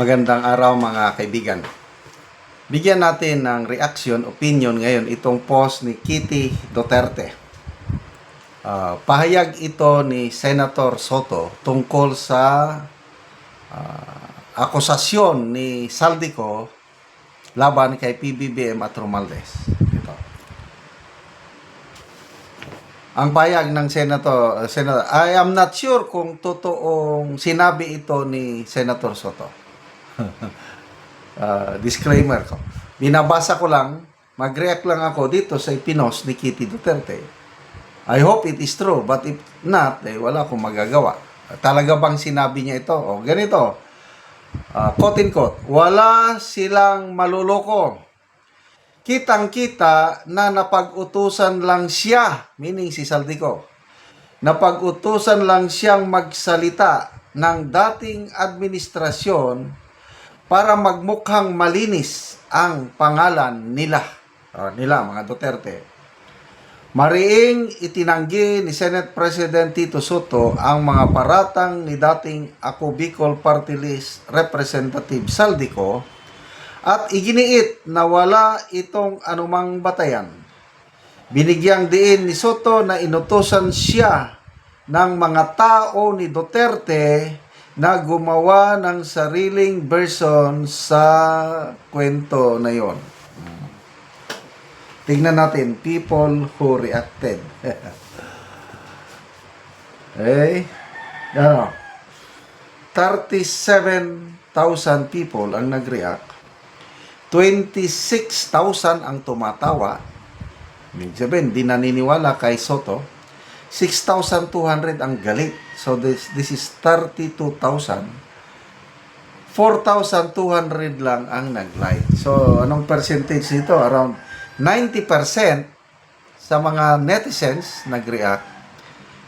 Magandang araw mga kaibigan. Bigyan natin ng reaction, opinion ngayon itong post ni Kitty Duterte. Ah, pahayag ito ni Senator Soto tungkol sa ah, akusasyon ni Saldico laban kay PBBM at Romualdez. Ito. Ang payag ng Senator, Senator, I am not sure kung totoong sinabi ito ni Senator Soto. Ah, disclaimer ko. Binabasa ko lang, mag-react lang ako dito sa ipinos ni Kitty Duterte. I hope it is true, but if not, eh, wala akong magagawa. Talaga bang sinabi niya ito? O, ganito. Ah, quote in quote, wala silang maluloko. Kitang-kita na napag-utusan lang siya, meaning si Saldico, napag-utusan lang siyang magsalita ng dating administrasyon para magmukhang malinis ang pangalan nila. O, nila, mga Duterte. Mariing itinanggi ni Senate President Tito Soto ang mga paratang ni dating Ako Bicol Party List Representative Saldico at iginiit na wala itong anumang batayan. Binigyang diin ni Soto na inutosan siya ng mga tao ni Duterte na gumawa ng sariling version sa kwento na yon. Tingnan natin, people who reacted. okay. Ano? 37,000 people ang nag-react. 26,000 ang tumatawa. Ibig sabihin, di naniniwala kay Soto. 6,200 ang galit. So this, this is 32,000. 4,200 lang ang nag-like. So anong percentage nito? Around 90% sa mga netizens nag-react.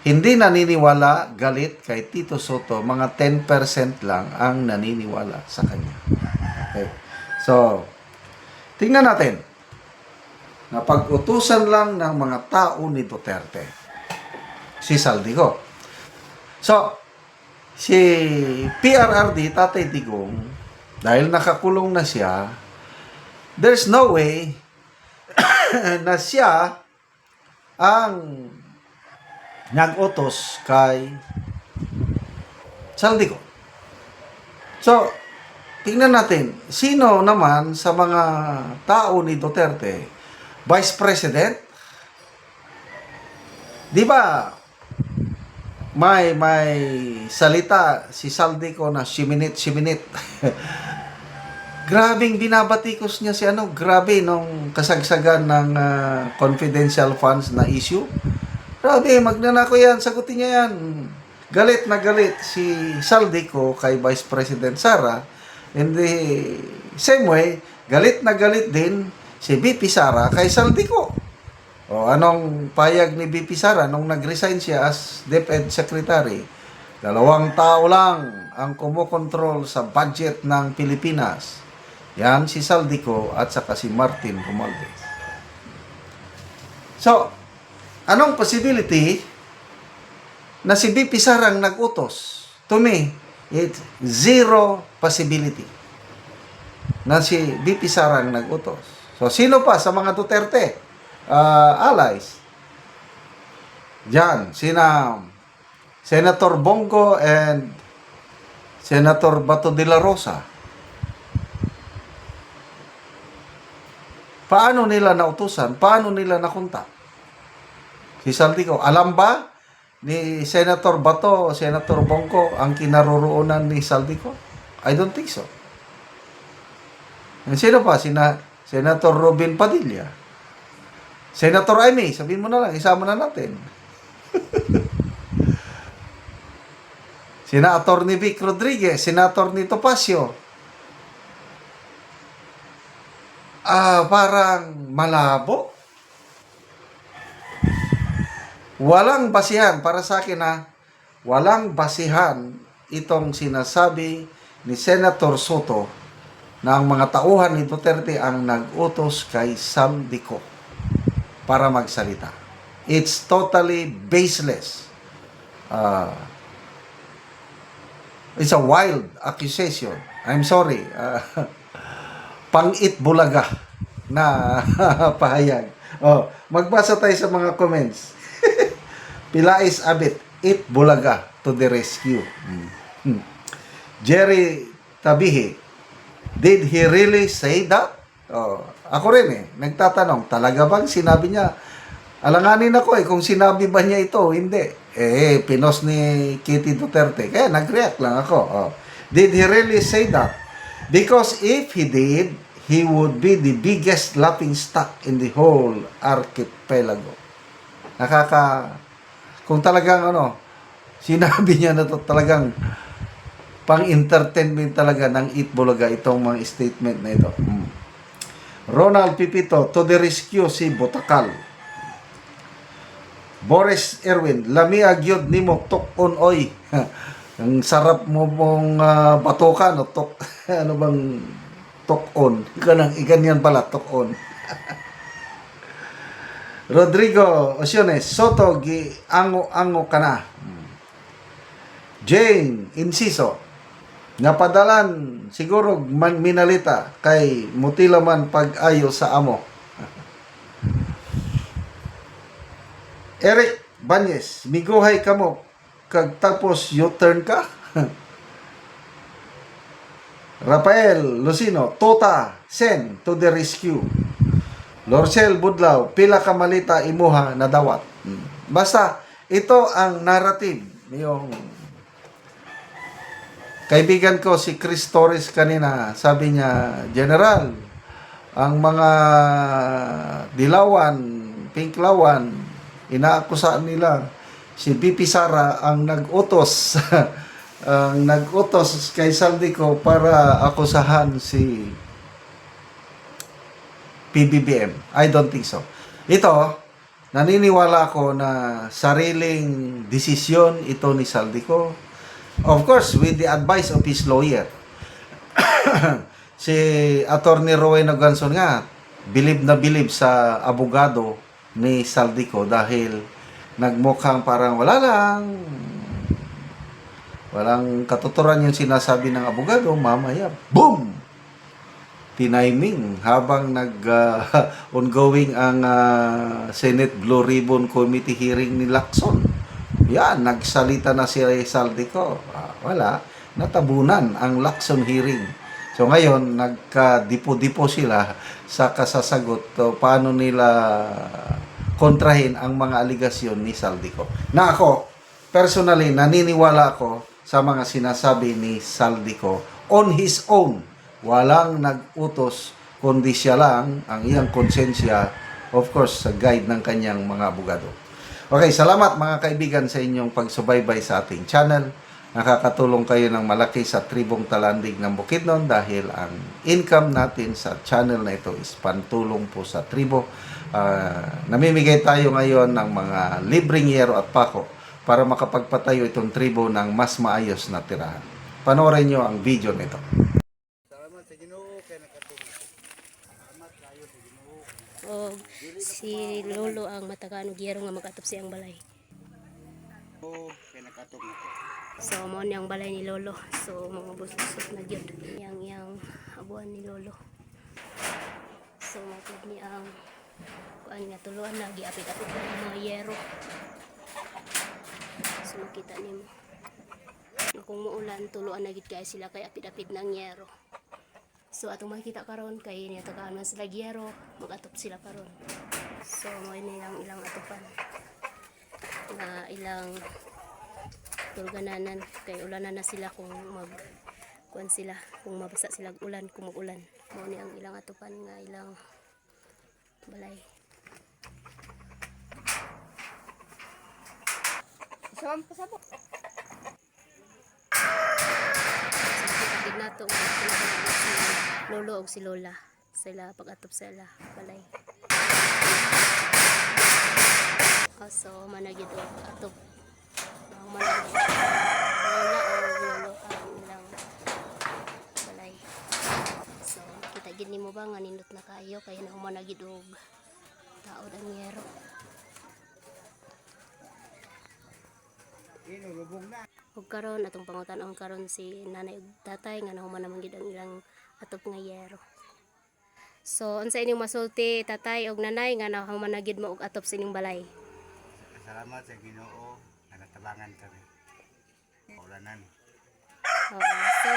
Hindi naniniwala galit kay Tito Soto. Mga 10% lang ang naniniwala sa kanya. Okay. So, tingnan natin. Napag-utusan lang ng mga tao ni Duterte. Si Saldico. So, si PRRD, Tatay Digong, dahil nakakulong na siya, there's no way na siya ang nag-utos kay Saldico. So, tingnan natin, sino naman sa mga tao ni Duterte, Vice President? Di ba, may may salita si Saldico na siminit siminit. Grabing binabatikos niya si ano, grabe nung kasagsagan ng ah, confidential funds na issue. Grabe, magnanako yan, sagutin niya yan. Galit na galit si Saldico kay Vice President Sara. And the same way, galit na galit din si BP Sara kay Saldico. O anong payag ni BP Sara nung nag-resign siya as DepEd Secretary? Dalawang tao lang ang kumukontrol sa budget ng Pilipinas. Yan si Saldico at saka si Martin Romualdez. So, anong possibility na si BP Sara ang nag-utos? To me, it's zero possibility na si BP Sara ang nag-utos. So, sino pa sa mga Duterte? Uh, allies. Diyan, sina Senator Bongo and Senator Bato de la Rosa. Paano nila nautusan? Paano nila nakunta? Si Saldico, alam ba ni Senator Bato Senator Bongo ang kinaroroonan ni Saldico? I don't think so. And sino pa? Sina, Senator Robin Padilla. Senator Amy, sabihin mo na lang, isama na natin. Senator ni Vic Rodriguez, Senator ni Topacio. Ah, parang malabo. Walang basihan para sa akin na walang basihan itong sinasabi ni Senator Soto na ang mga tauhan ni Duterte ang nag-utos kay Sam Dico para magsalita. It's totally baseless. Ah, It's a wild accusation. I'm sorry. Ah, pang-it bulaga na pahayag. Oh, magbasa tayo sa mga comments. Pilais Abit, it bulaga to the rescue. Hmm. Hmm. Jerry Tabihi, did he really say that? Oh, ako rin eh, nagtatanong, talaga bang sinabi niya? Alanganin ako eh, kung sinabi ba niya ito, hindi. Eh, pinos ni Kitty Duterte. Kaya nag-react lang ako. Oh. Did he really say that? Because if he did, he would be the biggest laughing stock in the whole archipelago. Nakaka... Kung talagang ano, sinabi niya na to talagang pang-entertainment talaga ng Itbulaga itong mga statement na ito. Mm. Ronald Pipito, to the rescue si Botakal. Boris Erwin, lami agyod nimo tok-on oy. Ang sarap mo mong ah, batukan o tok ano bang tok-on. Kanang iganyan pala tok-on. Rodrigo Osiones, Soto gi ango-ango ka na. Jane Inciso, napadalan siguro man minalita kay mutila man pag-ayo sa amo. Eric Banyes, miguhay ka mo kag tapos U-turn ka. Rafael Lucino, Tota Sen to the rescue. Lorcel Budlaw, pila ka malita imuha na dawat. Hmm. Basta ito ang narrative yung kaibigan ko si Chris Torres kanina, sabi niya, General, ang mga dilawan, pinklawan, inaakusaan nila si BP Sara ang nag-utos ang nag-utos kay Saldico para akusahan si PBBM. I don't think so. Ito, naniniwala ako na sariling desisyon ito ni Saldico. Of course, with the advice of his lawyer. si Attorney Roy Noganson nga, bilib na bilib sa abogado ni Saldico dahil nagmukhang parang wala lang walang katuturan yung sinasabi ng abogado, mamaya, boom! tiniming habang nag uh, ongoing ang uh, Senate Blue Ribbon Committee hearing ni Lacson. Yan, nagsalita na si Saldico. Ah, wala, natabunan ang Lacson hearing. So ngayon, nagka-dipo-dipo sila sa kasasagot to paano nila kontrahin ang mga aligasyon ni Saldico. Na ako, personally, naniniwala ako sa mga sinasabi ni Saldico on his own. Walang nag-utos, kundi siya lang, ang iyang konsensya, of course, sa guide ng kanyang mga abogado. Okay, salamat mga kaibigan sa inyong pagsubaybay sa ating channel. Nakakatulong kayo ng malaki sa tribong talandig ng Bukidnon dahil ang income natin sa channel na ito is pantulong po sa tribo. Ah, namimigay tayo ngayon ng mga libreng yero at pako para makapagpatayo itong tribo ng mas maayos na tirahan. Panoorin nyo ang video nito. O si lolo ang matakaano giyero nga makatop siyang balay. So mo ni ang balay ni lolo. So mga busbusot na gyud yang yang abuan ni lolo. So matod ni ang kuan nga tuluan na giapit-apit na ang mga yero. So makita nimo. Na kung muulan tuluan na gid kay sila kay apit-apit na ang yero. So atong makita karon kay niya tagaan man sila giyero, magatop sila karon. So mo nilang ilang atupan. Na ilang tulgananan kay ulanan na sila kung mag kuan sila kung mabasa sila ulan kung mag-ulan. Mo ni ang ilang atupan nga ilang balay. Saan pa sabok? Nato nga pinakalaan si lolo og si lola sila pag-atop sila balay. Also, managid og atop. Ang managid. Lola o lolo ang ilang balay. So, kita gid nimo ba nga nindot na kayo kaya na managid og taod ang yero. Ino, lubong na. ug karon atong pangutan-on karon si nanay ug tatay nga nahuman naman gid ang ilang atop nga yero. So unsa ining masulti tatay ug nanay nga nahuman na gid mo og atop sa ining balay? Salamat sa Ginoo nga natabangan kami. Paulanan. Oo. So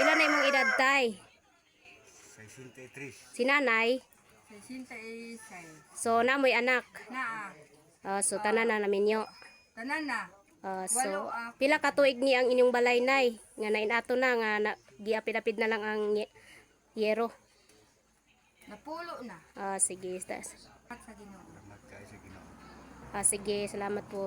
pila na imong edad tay? 63. Si nanay. Sinta isay. So namoy anak. Naa. Ah, so tanan na namin yo. Tanan na. Ah, so pila ka tuig ni ang inyong balay nay nga nainato na nga na, giapid-apid na lang ang yero. Napulo na. Ah, sige. tas- At sa Ginoo. Salamat kayo sa Ginoo. Ah, sige, salamat po.